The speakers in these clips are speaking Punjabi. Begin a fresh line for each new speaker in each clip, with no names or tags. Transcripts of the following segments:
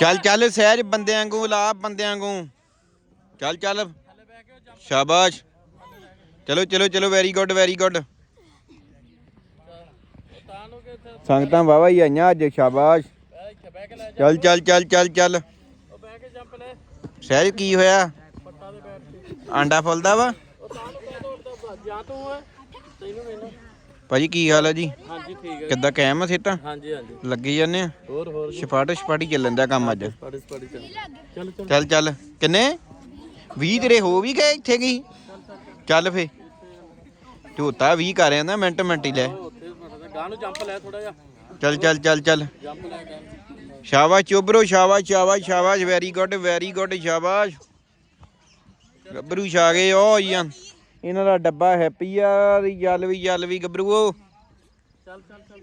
ਚੱਲ ਚੱਲ ਸਹਿਜ ਬੰਦਿਆਂ ਵਾਂਗੂ, ਲਾ ਬੰਦਿਆਂ ਵਾਂਗੂ। ਚੱਲ ਚੱਲ। ਸ਼ਾਬਾਸ਼। ਚਲੋ ਚਲੋ ਚਲੋ ਵੈਰੀ ਗੁੱਡ ਵੈਰੀ ਗੁੱਡ ਸੰਗਤਾਂ ਵਾਵਾ ਹੀ ਆਈਆਂ ਅੱਜ, ਸ਼ਾਬਾਸ਼। ਚੱਲ ਚੱਲ ਚੱਲ ਚੱਲ ਚੱਲ। ਸਹਿਜ, ਕੀ ਹੋਇਆ? ਆਂਡਾ ਫੁੱਲਦਾ ਵਾ?
ਜਾਂ ਤੂੰ ਹੈ ਤੈਨੂੰ ਮੈਨੂੰ
ਭਾਜੀ ਕੀ ਹਾਲ ਹੈ ਜੀ?
ਹਾਂਜੀ ਠੀਕ ਹੈ
ਕਿੱਦਾਂ ਕਾਇਮ ਆ ਸਿੱਟਾਂ
ਹਾਂਜੀ ਹਾਂਜੀ।
ਲੱਗੀ ਜਾਂਦੇ ਆ?
ਹੋਰ ਹੋਰ।
ਛਪਾਟ ਛਪਾਟੀ ਚੱਲਣ ਦਾ ਕੰਮ ਅੱਜ?
ਪੜੀ ਪੜੀ ਚੱਲ ਚੱਲ ਚੱਲ।
ਚੱਲ ਚੱਲ। ਕਿੰਨੇ? 20 ਤੇਰੇ ਹੋ ਵੀ ਗਏ ਇੱਥੇ ਕੀ? ਚੱਲ ਫੇ। ਝੋਤਾ 20 ਕਰ ਆਂਦਾ ਮਿੰਟ ਮਿੰਟ ਹੀ ਲੈ।
ਉਹ ਉੱਥੇ ਪੜਦਾ ਗਾਂ ਨੂੰ ਜੰਪ ਲੈ ਥੋੜਾ ਜਿਹਾ।
ਚੱਲ ਚੱਲ ਚੱਲ ਚੱਲ।
ਜੰਪ ਲੈ ਗਾਂ
ਸ਼ਾਬਾਸ਼ ਚੋਬਰੋ ਸ਼ਾਬਾਸ਼ ਸ਼ਾਬਾਸ਼ ਸ਼ਾਬਾਸ਼। ਵੈਰੀ ਗੁੱਡ ਵੈਰੀ ਗੁੱਡ ਸ਼ਾਬਾਸ਼। ਗੱਭਰੂ ਛਾ ਗਏ ਓ ਯਾਂ ਇਹਨਾਂ ਦਾ ਡੱਬਾ ਹੈਪੀ ਆ ਦੀ ਜਲ ਵੀ ਜਲ ਵੀ ਗੱਭਰੂਓ।
ਚੱਲ ਚੱਲ ਚੱਲ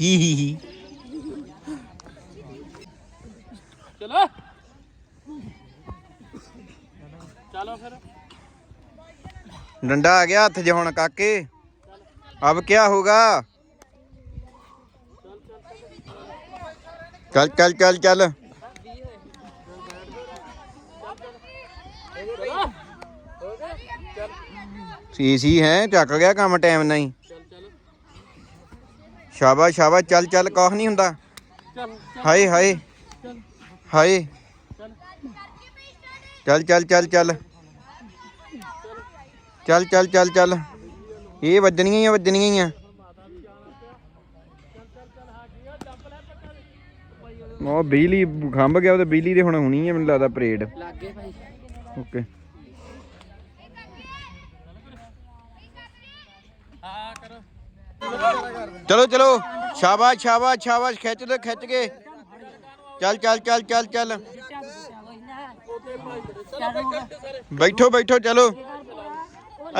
ਹੀ ਹੀ। ਹੀ
ਚਲੋ। ਚਲੋ ਫਿਰ।
ਡੰਡਾ ਆ ਗਿਆ ਹੱਥ 'ਚ ਹੁਣ ਕਾਕੇ। ਅਬ ਕੀ ਹੋਗਾ ਚੱਲ ਚੱਲ। ਚੱਲ ਚੱਲ। ਸੀ ਸੀ ਹੈ ਚੱਕ ਗਿਆ ਕੰਮ ਟਾਈਮ ਨਹੀਂ।
ਚੱਲ ਚੱਲ
ਸ਼ਾਬਾਸ਼ ਸ਼ਾਬਾਸ਼ ਚੱਲ ਚੱਲ ਕੁਛ ਨਹੀਂ ਹੁੰਦਾ। ਹਾਏ ਹਾਏ ਹਾਏ।
ਚੱਲ
ਚੱਲ ਚੱਲ ਚੱਲ। ਚੱਲ ਚੱਲ ਚੱਲ ਚੱਲ। ਇਹ ਵੱਜਣੀਆਂ ਹੀ ਆ ਵੱਜਣੀਆਂ ਹੀ ਆ। ਉਹ ਬਿਜਲੀ ਖੰਭ ਗਿਆ ਉਹ ਤੇ ਬਿਜਲੀ ਦੇ ਹੁਣ ਹੁਣੀ ਹੈ ਮੈਨੂੰ ਲੱਗਦਾ ਪਰੇਡ
ਲੱਗੇ ਭਾਈ।
ਓਕੇ
ਹਾਂ ਕਰੋ
ਚਲੋ ਚਲੋ। ਸ਼ਾਬਾਸ਼ ਸ਼ਾਬਾਸ਼ ਸ਼ਾਬਾਸ਼। ਖਿੱਚ ਦੇ, ਖਿੱਚ ਕੇ। ਚੱਲ ਚੱਲ ਚੱਲ ਚੱਲ ਚੱਲ। ਬੈਠੋ ਬੈਠੋ, ਚਲੋ।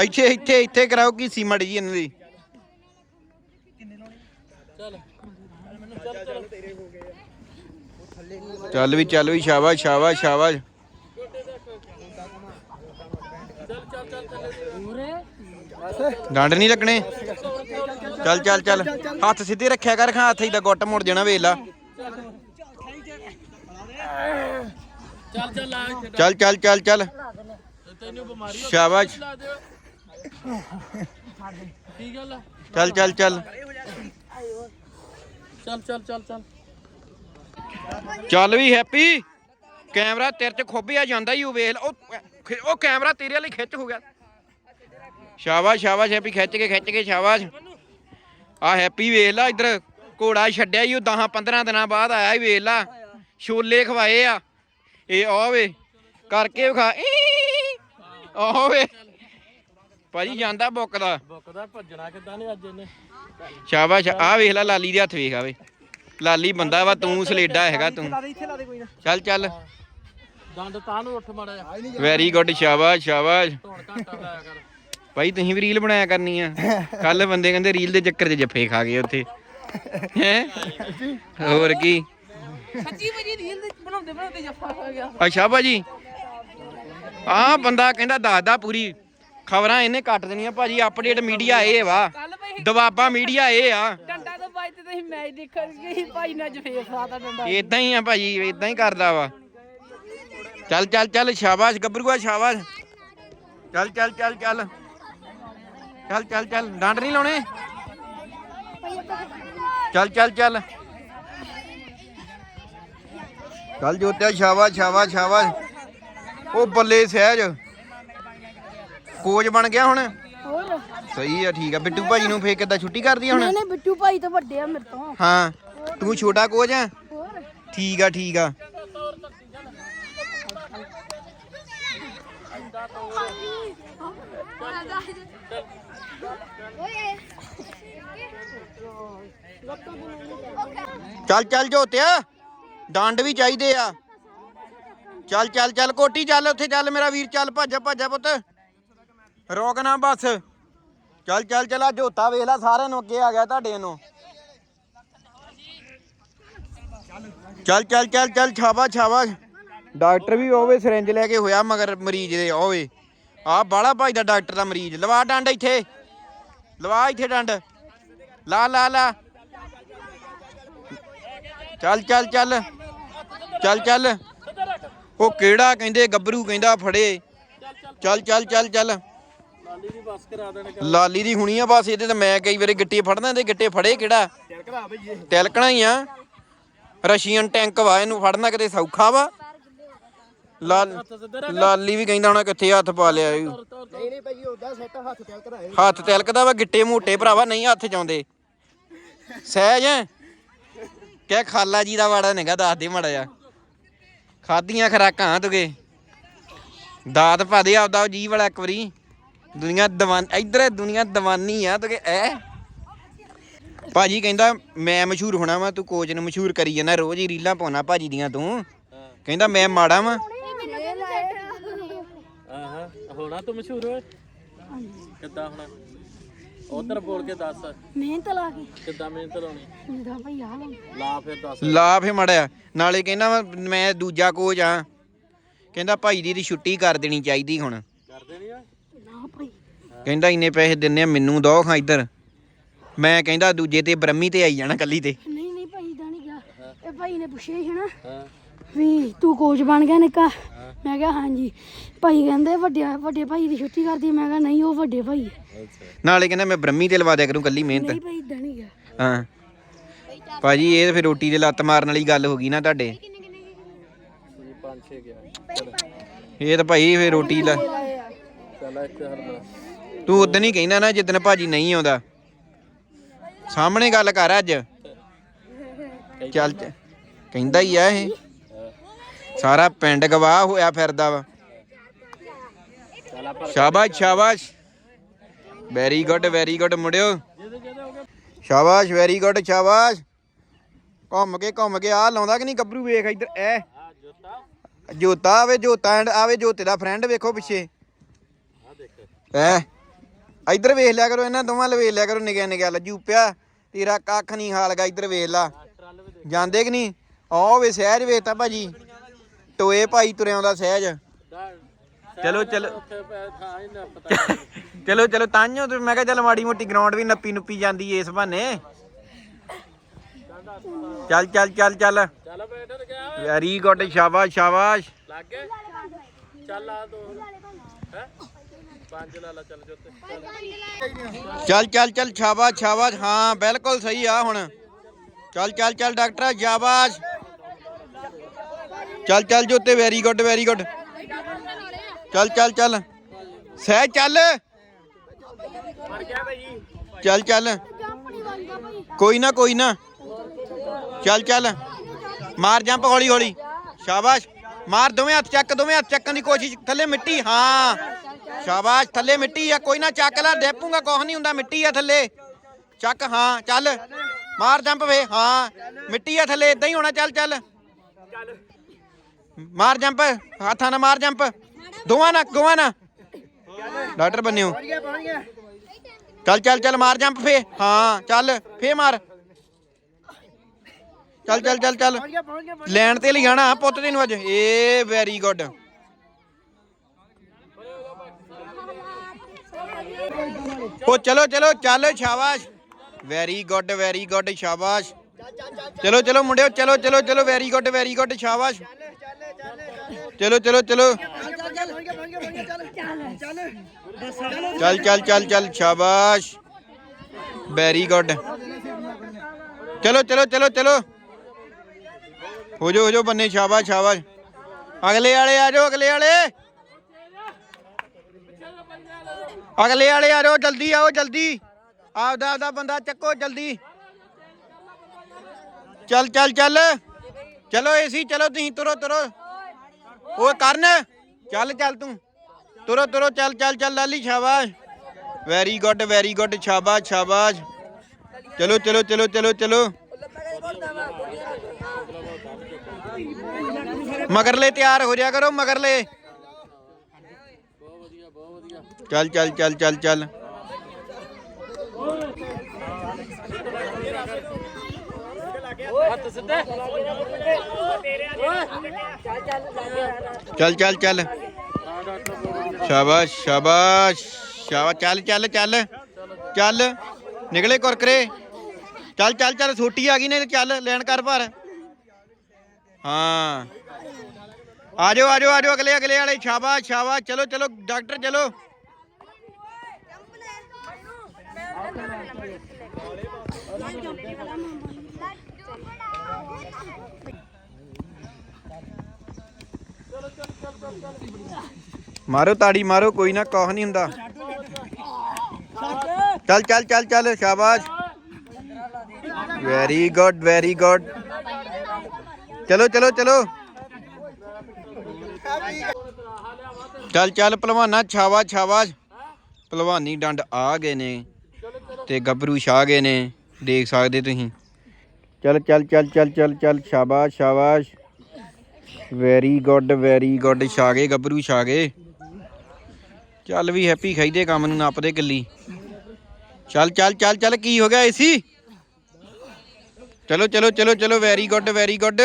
ਇੱਥੇ ਇੱਥੇ ਇੱਥੇ ਕਰਾਓ ਕੀ ਸੀ ਜੀ ਇਹਨਾਂ ਦੀ?
ਚੱਲ
ਵੀ ਚੱਲ ਵੀ। ਸ਼ਾਬਾਸ਼ ਸ਼ਾਬਾਸ਼ ਸ਼ਾਬਾਸ਼। ਡੰਡ ਨਹੀਂ ਲੱਗਣੇ? ਚੱਲ ਚੱਲ ਚੱਲ। ਹੱਥ ਸਿੱਧੇ ਰੱਖਿਆ ਕਰ ਖਾਂ ਹੱਥ ਹੀ ਦਾ ਗੁੱਟ ਮੁੜ ਜਾਣਾ ਵੇਖ ਲਾ।
ਚੱਲ ਚੱਲ
ਚੱਲ ਚੱਲ। ਚੱਲ ਚੱਲ
ਤੈਨੂੰ ਬਿਮਾਰੀ
ਸ਼ਾਬਾਸ਼।
ਕੀ ਗੱਲ
ਚੱਲ ਚੱਲ ਚੱਲ।
ਚੱਲ ਚੱਲ ਚੱਲ ਚੱਲ।
ਚੱਲ ਵੀ ਹੈਪੀ। ਕੈਮਰਾ ਤੇਰੇ ਚ ਖੋਬਿਆ ਜਾਂਦਾ ਹੀ ਉਹ ਵੇਖ ਉਹ ਉਹ ਕੈਮਰਾ ਤੇਰੇ ਵਾਲੀ ਖਿੱਚ ਹੋ ਗਿਆ। ਸ਼ਾਬਾਸ਼ ਸ਼ਾਬਾਸ਼ ਹੈਪੀ। ਖਿੱਚ ਕੇ ਖਿੱਚ ਕੇ ਸ਼ਾਬਾਸ਼। ਆ ਹੈਪੀ ਵੇਖ ਲਾ ਇੱਧਰ ਘੋੜਾ ਛੱਡਿਆ ਹੀ ਉਹ 10 15 ਦਿਨਾਂ ਬਾਅਦ ਆਇਆ ਹੀ ਵੇਖ ਲਾ। ਛੋਲੇ ਖਵਾਏ ਆ। ਇਹ ਆ ਵੇ ਕਰਕੇ ਵਿਖਾ। ਆਹ ਵੇ। ਭਾਜੀ ਜਾਂਦਾ ਬੁੱਕਦਾ
ਬੁੱਕਦਾ ਭੱਜਣਾ ਕਿੱਦਾਂ ਨੇ ਅੱਜ ਇਹਨੇ?
ਸ਼ਾਬਾਸ਼ ਆ ਵੇਖ ਲੈ ਲਾਲੀ ਦੇ ਹੱਥ ਵੇਖ ਆਵੇ ਲਾਲੀ ਬੰਦਾ ਵਾ ਤੂੰ ਸਲੇਡਾ ਹੈਗਾ ਤੂੰ। ਚੱਲ ਚੱਲ।
ਦੰਦ ਤਾਂ ਨੂੰ ਉੱਠ ਮਾੜਾ
ਵੈਰੀ ਗੁੱਡ ਸ਼ਾਬਾਸ਼ ਸ਼ਾਬਾਸ਼।
ਧੌਣ ਘਾਟਾ ਲਾਇਆ ਕਰ।
ਭਾਈ ਤੁਸੀਂ ਵੀ ਰੀਲ ਬਣਾਇਆ ਕਰਨੀ ਆ। ਕੱਲ ਬੰਦੇ ਕਹਿੰਦੇ ਰੀਲ ਦੇ ਚੱਕਰ 'ਚ ਜੱਫੇ ਖਾ ਗਏ ਉੱਥੇ। ਹੈ? ਹੋਰ ਕੀ?
ਸੱਚੀ ਵਜੀ ਰੀਲ ਦੇ ਬਣਾਉਂਦੇ ਬਣਾਉਂਦੇ ਜੱਫਾ ਹੋ ਗਿਆ।
ਅੱਛਾ ਭਾਜੀ। ਆਹ ਬੰਦਾ ਕਹਿੰਦਾ ਦੱਸਦਾ ਪੂਰੀ। ਖਬਰਾਂ ਇਹਨੇ ਕੱਟ ਦੇਣੀਆਂ ਭਾਜੀ ਅਪਡੇਟ ਮੀਡੀਆ ਇਹ ਵਾ। ਦਵਾਬਾ ਮੀਡੀਆ ਇਹ ਆ।
ਡੰਡਾ ਤੋਂ ਬਾਅਦ ਤੇ ਤੁਸੀਂ ਮੈਚ ਦੇਖਣ ਗਏ ਭਾਈ ਨੇ ਅੱਜ ਫੇਰ ਫਾਤਾ ਡੰਡਾ।
ਇਦਾਂ ਹੀ ਆ ਭਾਜੀ ਇਦਾਂ ਹੀ ਕਰਦਾ ਵਾ। ਚੱਲ ਚੱਲ ਚੱਲ ਸ਼ਾਬਾਸ਼ ਗੱਭਰੂਆ ਸ਼ਾਬਾਸ਼। ਚੱਲ ਚੱਲ ਚੱਲ ਚੱਲ। ਚੱਲ ਚੱਲ ਚੱਲ ਡੰਡ ਨਹੀਂ ਲਾਉਣੇ? ਚੱਲ ਚੱਲ ਚੱਲ। ਚੱਲ ਜੋਤਿਆ ਸ਼ਾਬਾਸ਼ ਸ਼ਾਬਾਸ਼ ਸ਼ਾਬਾਸ਼ ਉਹ ਬੱਲੇ ਸਹਿਜ। ਕੋਚ ਬਣ ਗਿਆ ਹੁਣ।
ਹੋਰ?
ਸਹੀ ਆ ਠੀਕ ਆ। ਬਿੱਟੂ ਭਾਜੀ ਨੂੰ ਫੇਰ ਕਿੱਦਾਂ ਛੁੱਟੀ ਕਰਦੀ ਹੁਣ?
ਨਹੀਂ ਬਿੱਟੂ ਭਾਈ ਤਾਂ ਵੱਡੇ ਆ ਮੇਰੇ ਤੋਂ।
ਹਾਂ। ਤੂੰ ਛੋਟਾ ਕੋਚ ਆ?
ਹੋਰ?
ਠੀਕ ਆ ਠੀਕ ਆ। ਚੱਲ ਚੱਲ ਜੋਤਿਆ, ਡੰਡ ਵੀ ਚਾਹੀਦੇ ਆ। ਚੱਲ ਚੱਲ ਚੱਲ ਕੋਟੀ ਚੱਲ, ਉੱਥੇ ਚੱਲ, ਮੇਰਾ ਵੀਰ ਚੱਲ, ਭੱਜ ਭੱਜ ਪੁੱਤ। ਰੋਕ ਨਾ ਬਸ। ਚੱਲ ਚੱਲ ਚੱਲ ਜੋਤਾ ਵੇਖ ਲੈ, ਸਾਰਿਆਂ ਨੂੰ ਅੱਗੇ ਆ ਗਿਆ ਤੁਹਾਡੇ ਨੂੰ। ਚੱਲ ਚੱਲ ਚੱਲ ਚੱਲ, ਛਾਵਾ ਛਾਵਾ। ਡਾਕਟਰ ਵੀ ਹੋਵੇ ਸਿਰਿੰਜ ਲੈ ਕੇ ਹੋਇਆ, ਮਗਰ ਮਰੀਜ਼ ਦੇ ਹੋਵੇ ਆ ਬਾਲਾ ਭਾਈ ਦਾ ਡਾਕਟਰ ਦਾ ਮਰੀਜ਼। ਲਵਾ ਡੰਡ ਇੱਥੇ। ਲਵਾ ਇੱਥੇ ਡੰਡ। ਲਾ ਲਾ ਲਾ। ਚੱਲ ਚੱਲ ਚੱਲ। ਚੱਲ ਚੱਲ। ਉਹ ਕਿਹੜਾ ਕਹਿੰਦੇ ਗੱਭਰੂ ਕਹਿੰਦਾ ਫੜੇ। ਚੱਲ ਚੱਲ ਚੱਲ ਚੱਲ।
ਲਾਲੀ ਦੀ ਬੱਸ ਕਰਾ ਦੇਣ
ਲਾਲੀ ਦੀ ਹੁਣੀ ਆ ਬਸ ਇਹਦੇ ਤੇ ਮੈਂ ਕਈ ਵਾਰੀ ਗਿੱਟੇ ਫੜਦਾ ਤੇ ਗਿੱਟੇ ਫੜੇ ਕਿਹੜਾ?
ਬਈ ਇਹ।
ਤਿਲਕਣਾ ਹੀ ਆ। ਰਸ਼ੀਅਨ ਟੈਂਕ ਵਾ ਇਹਨੂੰ ਫੜਨਾ ਕਿਤੇ ਸੌਖਾ ਵਾ। ਲਾਲ ਲਾਲੀ ਵੀ ਕਹਿੰਦਾ ਹੋਣਾ ਕਿੱਥੇ ਹੱਥ ਪਾ ਲਿਆ ਇਹ
ਨਹੀਂ ਨਹੀਂ ਭਾਈ ਉਹਦਾ ਸੈੱਟ ਹੱਥ ਤਿਲਕਦਾ ਹੈ
ਹੱਥ ਤਿਲਕਦਾ ਵਾ ਗਿੱਟੇ ਮੋਟੇ ਭਰਾਵਾ ਨਹੀਂ ਹੱਥ ਚਾਉਂਦੇ। ਸਹਿਜ ਕਹਿ ਖਾਲਾ ਜੀ ਦਾ ਵਾੜਾ ਨੇਗਾ ਦੱਸ ਦੇ ਮਾੜਾ ਜਾ ਖਾਦੀਆਂ ਖਰਾਕਾਂ ਤੁਗੇ। ਦਾਤ ਪਾ ਦੇ ਆਪਦਾ ਜੀ ਵਾਲਾ ਇੱਕ ਵਾਰੀ। ਦੁਨੀਆ ਦਵਾਨ ਇਧਰ ਦੁਨੀਆ ਦਵਾਨੀ ਆ ਤੁਗੇ ਐ। ਭਾਜੀ ਕਹਿੰਦਾ ਮੈਂ ਮਸ਼ਹੂਰ ਹੋਣਾ ਵਾ ਤੂੰ ਕੋਚ ਨੂੰ ਮਸ਼ਹੂਰ ਕਰੀ ਜਾਂਦਾ ਰੋਜ਼ ਹੀ ਰੀਲਾਂ ਪਾਉਣਾ ਭਾਜੀ ਦੀਆਂ ਤੂੰ। ਕਹਿੰਦਾ ਮੈਂ ਮਾੜਾ ਵਾਂ।
ਹੋਣਾ ਤੂੰ ਮਸ਼ਹੂਰ? ਹੋਏ ਕਿੱਦਾਂ ਹੋਣਾ? ਉਧਰ ਬੋਲ ਕੇ ਦੱਸ।
ਮਿਹਨਤ ਲਾ ਕੇ।
ਕਿੱਦਾਂ ਮਿਹਨਤ ਲਾਉਣੀ?
ਮੇਰਾ ਭਈ ਆ
ਲਾ ਫਿਰ ਦੱਸ।
ਲਾ ਫੇ ਮੜਿਆ। ਨਾਲੇ ਕਹਿੰਦਾ ਮੈਂ ਦੂਜਾ ਕੋਚ ਆ। ਕਹਿੰਦਾ ਭਾਈ ਦੀ ਦੀ ਛੁੱਟੀ ਕਰ ਦੇਣੀ ਚਾਹੀਦੀ ਹੁਣ।
ਕਰਦੇ ਨਹੀਂ ਆ?
ਨਾ ਭਈ।
ਕਹਿੰਦਾ ਇੰਨੇ ਪੈਸੇ ਦਿੰਨੇ ਆ ਮੈਨੂੰ ਦੋ ਖਾਂ ਇੱਧਰ। ਮੈਂ ਕਹਿੰਦਾ ਦੂਜੇ ਤੇ ਬ੍ਰਹਮੀ ਤੇ ਆਈ ਜਾਣਾ ਕੱਲੀ ਤੇ।
ਨਹੀਂ ਨਹੀਂ ਭਾਈ ਦਾ ਨਹੀਂ ਗਿਆ ਇਹ ਭਾਈ ਨੇ ਪੁੱਛਿਆ ਸੀ ਹਨਾ
ਹਾਂ।
ਵੀ ਤੂੰ ਕੋਚ ਬਣ ਗਿਆ ਨਿੱਕਾ। ਮੈਂ ਕਿਹਾ ਹਾਂਜੀ। ਭਾਈ ਕਹਿੰਦੇ ਵੱਡੇ ਵੱਡੇ ਭਾਈ ਦੀ ਛੁੱਟੀ ਕਰਦੀ ਮੈਂ ਕਿਹਾ ਨਹੀਂ ਉਹ ਵੱਡੇ ਭਾਈ ਹੈ।
ਨਾਲੇ ਕਹਿੰਦਾ ਮੈਂ ਬ੍ਰਹਮੀ ਤੇ ਲਵਾ ਦਿਆ ਕਰੂੰ ਕੱਲੀ ਮਿਹਨਤ।
ਨਹੀਂ ਭਾਈ ਇਦਾਂ ਨਹੀਂ ਗਿਆ
ਹਾਂ। ਭਾਜੀ ਇਹ ਤਾਂ ਫਿਰ ਰੋਟੀ ਦੇ ਲੱਤ ਮਾਰਨ ਵਾਲੀ ਗੱਲ ਹੋ ਗਈ ਨਾ ਤੁਹਾਡੇ।
ਇਹ
ਤਾਂ ਭਾਈ ਫਿਰ ਰੋਟੀ ਲਾ ਤੂੰ ਉਦੋਂ ਹੀ ਕਹਿੰਦਾ ਨਾ ਜਿੱਦਣ ਭਾਜੀ ਨਹੀਂ ਆਉਂਦਾ। ਸਾਹਮਣੇ ਗੱਲ ਕਰ ਅੱਜ। ਚੱਲ ਚ- ਕਹਿੰਦਾ ਹੀ ਆ ਇਹ। ਸਾਰਾ ਪਿੰਡ ਗਵਾਹ ਹੋਇਆ ਫਿਰਦਾ ਵਾ।
ਚੱਲ ਆਪਾਂ
ਸ਼ਾਬਾਸ਼ ਸ਼ਾਬਾਸ਼। ਵੈਰੀ ਗੁੱਡ ਵੈਰੀ ਗੁੱਡ ਮੁੰਡਿਓ। ਸ਼ਾਬਾਸ਼ ਵੈਰੀ ਗੁੱਡ ਸ਼ਾਬਾਸ਼। ਘੁੰਮ ਕੇ ਘੁੰਮ ਕੇ ਆ ਲਾਉਂਦਾ ਕਿ ਨਹੀਂ ਗੱਭਰੂ ਵੇਖ ਇੱਧਰ, ਐ।
ਜੋਤਾ
ਆਵੇ, ਜੋਤਾ ਐਂਡ ਆਵੇ, ਜੋਤੇ ਦਾ ਫਰੈਂਡ ਵੇਖੋ ਪਿੱਛੇ।
ਆ
ਐ। ਇੱਧਰ ਵੇਖ ਲਿਆ ਕਰੋ, ਇਹਨਾਂ ਦੋਵਾਂ ਲ ਲਿਆ ਕਰੋ ਨਿਗਿਆ ਨਿਗਿਆ ਲੱਜੂ ਪਿਆ ਤੇਰਾ ਕੱਖ ਨਹੀਂ ਹਾਲਗਾ ਇੱਧਰ ਵੇਖ ਲਾ। ਜਾਂਦੇ ਕਿ ਨਹੀਂ? ਆਹ ਵੇ ਸਹਿਜ ਵੇਖਤਾ ਭਾਜੀ। ਟੋਏ ਭਾਈ ਤੁਰਿਆ ਆਉਂਦਾ ਸਹਿਜ। ਚਲੋ ਚਲੋ। ਚਲੋ ਚਲੋ ਤਾਂਿਓ ਤੇ ਮੈਂ ਕਿਹਾ ਚੱਲ ਮਾੜੀ ਮੋਟੀ ਗਰਾਊਂਡ ਵੀ ਨੱਪੀ ਨੁੱਪੀ ਜਾਂਦੀ ਏ ਇਸ ਬਹਾਨੇ। ਚੱਲ ਚੱਲ ਚੱਲ ਚੱਲ।
ਚੱਲ ਬੈਠ ਗਿਆ ਓਏ
ਵੈਰੀ ਗੁੱਡ, ਸ਼ਾਬਾਸ਼ ਸ਼ਾਬਾਸ਼।
ਲੱਗ ਗਏ ਚੱਲ ਆ ਦੋ ਹੈ ਪੰਜ ਲਾ ਚੱਲ ਜੋਤੇ ਚੱਲ
ਚੱਲ ਚੱਲ ਸ਼ਾਬਾਸ਼ ਸ਼ਾਬਾਸ਼। ਹਾਂ, ਬਿਲਕੁਲ ਸਹੀ ਆ ਹੁਣ। ਚੱਲ ਚੱਲ ਚੱਲ, ਡਾਕਟਰ ਸ਼ਾਬਾਸ਼। ਚੱਲ ਚੱਲ ਜੋਤੇ ਵੈਰੀ ਗੁੱਡ ਵੈਰੀ ਗੁੱਡ ਚੱਲ ਚੱਲ ਚੱਲ। ਸਹਿ ਚੱਲ। ਚੱਲ ਚੱਲ। ਕੋਈ ਨਾ ਕੋਈ ਨਾ। ਚੱਲ ਚੱਲ। ਮਾਰ ਜੰਪ, ਹੌਲੀ ਹੌਲੀ। ਸ਼ਾਬਾਸ਼। ਮਾਰ ਦੋਵੇਂ ਹੱਥ, ਚੱਕ ਦੋਵੇਂ ਹੱਥ, ਚੱਕਣ ਦੀ ਕੋਸ਼ਿਸ਼। ਥੱਲੇ ਮਿੱਟੀ, ਹਾਂ। ਸ਼ਾਬਾਸ਼, ਥੱਲੇ ਮਿੱਟੀ ਆ। ਕੋਈ ਨਾ, ਚੱਕ ਲੈ, ਡੇਪੂਗਾ, ਕੁਛ ਨਹੀਂ ਹੁੰਦਾ। ਮਿੱਟੀ ਆ ਥੱਲੇ। ਚੱਕ, ਹਾਂ, ਚੱਲ। ਮਾਰ ਜੰਪ ਵੇ, ਹਾਂ। ਮਿੱਟੀ ਆ ਥੱਲੇ ਇਦਾਂ ਹੀ ਹੋਣਾ। ਚੱਲ ਚੱਲ। ਮਾਰ ਜੰਪ, ਹੱਥਾਂ ਨਾਲ ਮਾਰ ਜੰਪ। ਦੋਵਾਂ ਨਾਲ ਦੋਵਾਂ ਨਾਲ। ਡਾਕਟਰ ਬੰਨਿਓ। ਚੱਲ ਚੱਲ ਚੱਲ, ਮਾਰ ਜੰਪ ਫੇ ਹਾਂ, ਚੱਲ ਫੇ ਮਾਰ। ਚੱਲ ਚੱਲ ਚੱਲ ਚੱਲ। ਲੈਣ ਤੇ ਲਿਜਾਣਾ ਪੁੱਤ ਤੈਨੂੰ ਅੱਜ। ਏ ਵੈਰੀ ਗੁੱਡ ਉਹ ਚਲੋ ਚਲੋ, ਚੱਲ, ਸ਼ਾਬਾਸ਼। ਵੈਰੀ ਗੁੱਡ ਵੈਰੀ ਗੁੱਡ ਸ਼ਾਬਾਸ਼। ਚਲੋ ਚਲੋ, ਮੁੰਡਿਓ, ਚਲੋ ਚਲੋ ਚਲੋ ਵੈਰੀ ਗੁੱਡ ਵੈਰੀ ਗੁੱਡ ਸ਼ਾਬਾਸ਼। ਚਲੋ ਚਲੋ ਚਲੋ ਚੱਲ ਚੱਲ ਚੱਲ ਚੱਲ ਸ਼ਾਬਾਸ਼ ਵੈਰੀ ਗੁੱਡ ਚਲੋ ਚਲੋ ਚਲੋ ਚਲੋ ਹੋ ਜੋ ਹੋ ਜੋ ਬੰਨੇ ਸ਼ਾਬਾਸ਼ ਸ਼ਾਬਾਸ਼ ਅਗਲੇ ਵਾਲੇ ਆ ਜਾਓ ਅਗਲੇ ਵਾਲੇ ਅਗਲੇ ਵਾਲੇ ਆ ਜਾਓ ਜਲਦੀ ਆਓ ਜਲਦੀ ਆਪਦਾ ਆਪਦਾ ਬੰਦਾ ਚੱਕੋ ਜਲਦੀ ਚੱਲ ਚੱਲ ਚੱਲ ਚਲੋ ਏਸੀ ਚਲੋ ਤੁਸੀਂ ਤੁਰੋ ਤੁਰੋ ਓਏ ਕਰਨ ਚੱਲ ਚੱਲ ਤੂੰ ਤੁਰੋ ਤੁਰੋ ਚੱਲ ਚੱਲ ਚੱਲ ਲਾਲੀ ਸ਼ਾਬਾਸ਼ ਵੈਰੀ ਗੁੱਡ ਵੈਰੀ ਗੁੱਡ ਸ਼ਾਬਾਸ਼ ਸ਼ਾਬਾਸ਼ ਚਲੋ ਚਲੋ ਚਲੋ ਚਲੋ ਚਲੋ ਮਗਰਲੇ ਤਿਆਰ ਹੋ ਜਾ ਕਰੋ ਮਗਰਲੇ ਚੱਲ ਚੱਲ ਚੱਲ ਚੱਲ ਚੱਲ
ਹੱਥ ਸਿੱਧੇ
ਚੱਲ ਚੱਲ ਚੱਲ
ਹਾਂ ਡਾਕਟਰ ਬੋਲ
ਸ਼ਾਬਾਸ਼ ਸ਼ਾਬਾਸ਼ ਸ਼ਾਬਾਸ਼ ਚੱਲ ਚੱਲ ਚੱਲ ਚੱਲ ਨਿਕਲੇ ਕੁਰਕਰੇ ਚੱਲ ਚੱਲ ਚੱਲ ਛੋਟੀ ਆ ਗਈ ਨੇ ਤੇ ਚੱਲ ਲੈਣ ਕਰ ਭਰ ਹਾਂ ਆਜੋ ਆਜੋ ਆਜੋ ਅਗਲੇ ਅਗਲੇ ਵਾਲੇ ਸ਼ਾਬਾਸ਼ ਸ਼ਾਬਾਸ਼ ਚਲੋ ਚਲੋ ਡਾਕਟਰ ਚਲੋ ਮਾਰੋ ਤਾੜੀ ਮਾਰੋ, ਕੋਈ ਨਾ ਕੁਛ ਨਹੀਂ ਹੁੰਦਾ। ਚੱਲ ਚੱਲ ਚੱਲ ਚੱਲ, ਸ਼ਾਬਾਸ਼। ਵੈਰੀ ਗੁੱਡ ਵੈਰੀ ਗੁੱਡ ਚਲੋ ਚਲੋ ਚਲੋ। ਚੱਲ ਚੱਲ, ਪਹਿਲਵਾਨਾ ਛਾਵਾ ਛਾਵਾਸ਼ ਪਹਿਲਵਾਨੀ ਡੰਡ ਆ ਗਏ ਨੇ ਤੇ ਗੱਭਰੂ ਛਾ ਗਏ ਨੇ। ਦੇਖ ਸਕਦੇ ਤੁਸੀਂ। ਚੱਲ ਚੱਲ ਚੱਲ ਚੱਲ ਚੱਲ ਚੱਲ, ਸ਼ਾਬਾਸ਼ ਸ਼ਾਬਾਸ਼। ਵੈਰੀ ਗੁੱਡ ਵੈਰੀ ਗੁੱਡ ਛਾਗੇ, ਗੱਭਰੂ ਛਾ ਗਏ ਚੱਲ ਵੀ ਹੈਪੀ ਖਾਈਦੇ ਕੰਮ ਨੂੰ, ਨੱਪਦੇ ਕਿੱਲੀ। ਚੱਲ ਚੱਲ ਚੱਲ ਚੱਲ, ਕੀ ਹੋ ਗਿਆ ਏਸੀ ਚਲੋ ਚਲੋ ਚਲੋ ਚਲੋ ਵੈਰੀ ਗੁੱਡ ਵੈਰੀ ਗੁੱਡ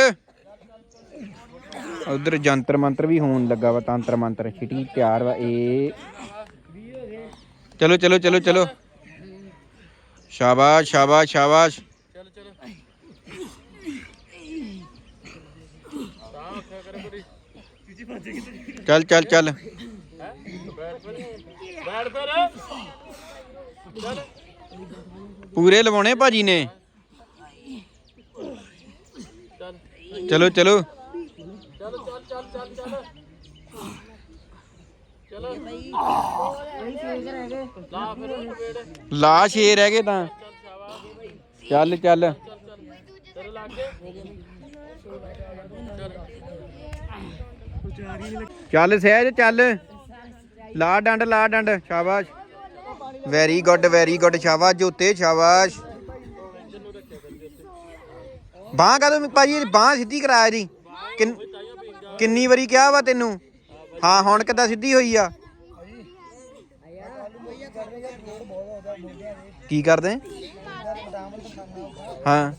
ਉਧਰ ਜੰਤਰ ਮੰਤਰ ਵੀ ਹੋਣ ਲੱਗਾ ਵਾ, ਤੰਤਰ ਮੰਤਰ। ਛਿਟੀ ਤਿਆਰ ਵਾ ਇਹ ਚਲੋ ਚਲੋ ਚਲੋ ਚਲੋ। ਸ਼ਾਬਾਸ਼ ਸ਼ਾਬਾਸ਼ ਸ਼ਾਬਾਸ਼
ਚੱਲ ਚੱਲ ਤਾਂ ਆਖਿਆ ਕਰੇ ਬੜੀ
ਚੱਲ ਚੱਲ ਚੱਲ।
ਬੈਠ ਫਿਰ ਚੱਲ
ਪੂਰੇ ਲਵਾਉਣੇ ਭਾਜੀ ਨੇ?
ਚਲੋ
ਚਲੋ। ਚੱਲ
ਚੱਲ ਚੱਲ ਚੱਲ ਚੱਲ ਚਲੋ ਲਾ ਫਿਰ ਵੇੜ
ਲਾ ਛੇ ਰਹਿ ਗਏ ਤਾਂ।
ਚੱਲ
ਚੱਲ। ਚੱਲ
ਚੱਲ ਤੇਰੇ ਲੱਗੇ ਚੱਲ
ਸਹਿਜ, ਚੱਲ। ਲਾ ਡੰਡ ਲਾ ਡੰਡ, ਸ਼ਾਬਾਸ਼। ਵੈਰੀ ਗੁੱਡ ਵੈਰੀ ਗੁੱਡ ਸ਼ਾਬਾਸ਼ ਜੋਤੇ, ਸ਼ਾਬਾਸ਼। ਬਾਹ ਕਦੋਂ ਭਾਜੀ ਬਾਹ ਸਿੱਧੀ ਕਰਾਇਆ ਜੀ ਕਿੰਨੀ ਵਾਰੀ ਕਿਹਾ ਵਾ ਤੈਨੂੰ? ਹਾਂ, ਹੁਣ ਕਿੱਦਾਂ ਸਿੱਧੀ ਹੋਈ ਆ? ਕੀ ਕਰਦੇ? ਹਾਂ।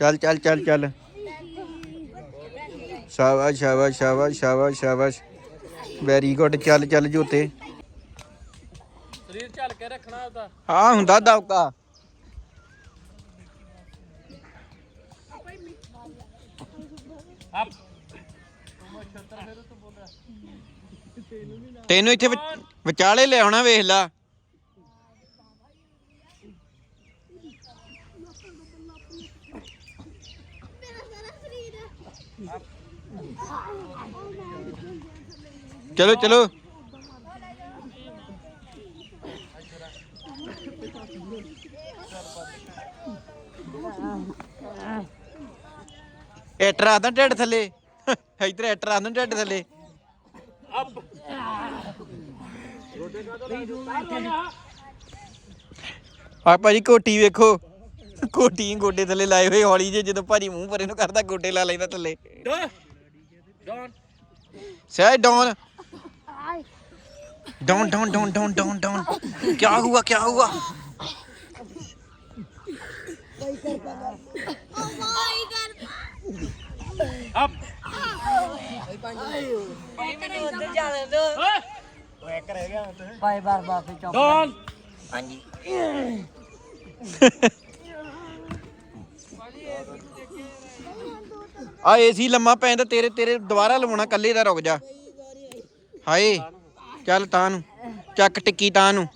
ਚੱਲ ਚੱਲ ਚੱਲ ਚੱਲ। ਸ਼ਾਬਾਸ਼ ਸ਼ਾਬਾਸ਼ ਸ਼ਾਬਾਸ਼ ਸ਼ਾਬਾਸ਼ ਸ਼ਾਬਾਸ਼। ਵੈਰੀ ਗੁੱਡ ਚੱਲ ਚੱਲ ਜੋਤੇ।
ਸਰੀਰ ਝਲ ਕੇ ਰੱਖਣਾ ਉਹਦਾ
ਹਾਂ ਹੁੰਦਾ
ਅਪ
ਤੈਨੂੰ ਇੱਥੇ ਵਿਚ- ਵਿਚਾਲੇ ਲਿਆਉਣਾ ਵੇਖ ਲਾ। ਚਲੋ ਚਲੋ। ਐਟਰ ਆਦਾ ਢਿੱਡ ਥੱਲੇ। ਇੱਧਰ ਐਟਰ ਆਦਾ ਢਿੱਡ ਥੱਲੇ।
ਅਪ
ਆ ਭਾਜੀ ਕੋਟੀ ਵੇਖੋ। ਕੋਟੀ ਗੋਡੇ ਥੱਲੇ ਲਾਏ ਹੋਏ ਹੌਲੀ ਜੇ ਜਦੋਂ ਭਾਜੀ ਮੂੰਹ ਪਰੇ ਨੂੰ ਕਰਦਾ ਗੋਡੇ ਲਾ ਲੈਂਦਾ ਥੱਲੇ।
ਡੌਨ
ਸਹਿ don. Don don don don don don. ਕੀ ਹੁਆ ਕੀ ਹੁਆ?
ਅਪ
ਭਾਈ ਮੈਨੂੰ ਉੱਧਰ ਜਾ ਲੈ ਦੋ ਭਾਈ ਬਾਰ ਬਾਰ ਫੇ ਚੌਂਕ
ਹਾਂਜੀ।
ਆ ਏਸੀ ਲੰਮਾ ਪੈਂਦਾ ਤੇਰੇ ਤੇਰੇ ਦੁਬਾਰਾ ਲਵਾਉਣਾ ਕੱਲੇ ਦਾ ਰੁਕ ਜਾ। ਹਾਏ, ਚੱਲ ਤਾਂ ਨੂੰ, ਚੱਕ ਟਿੱਕੀ ਤਾਂ ਨੂੰ।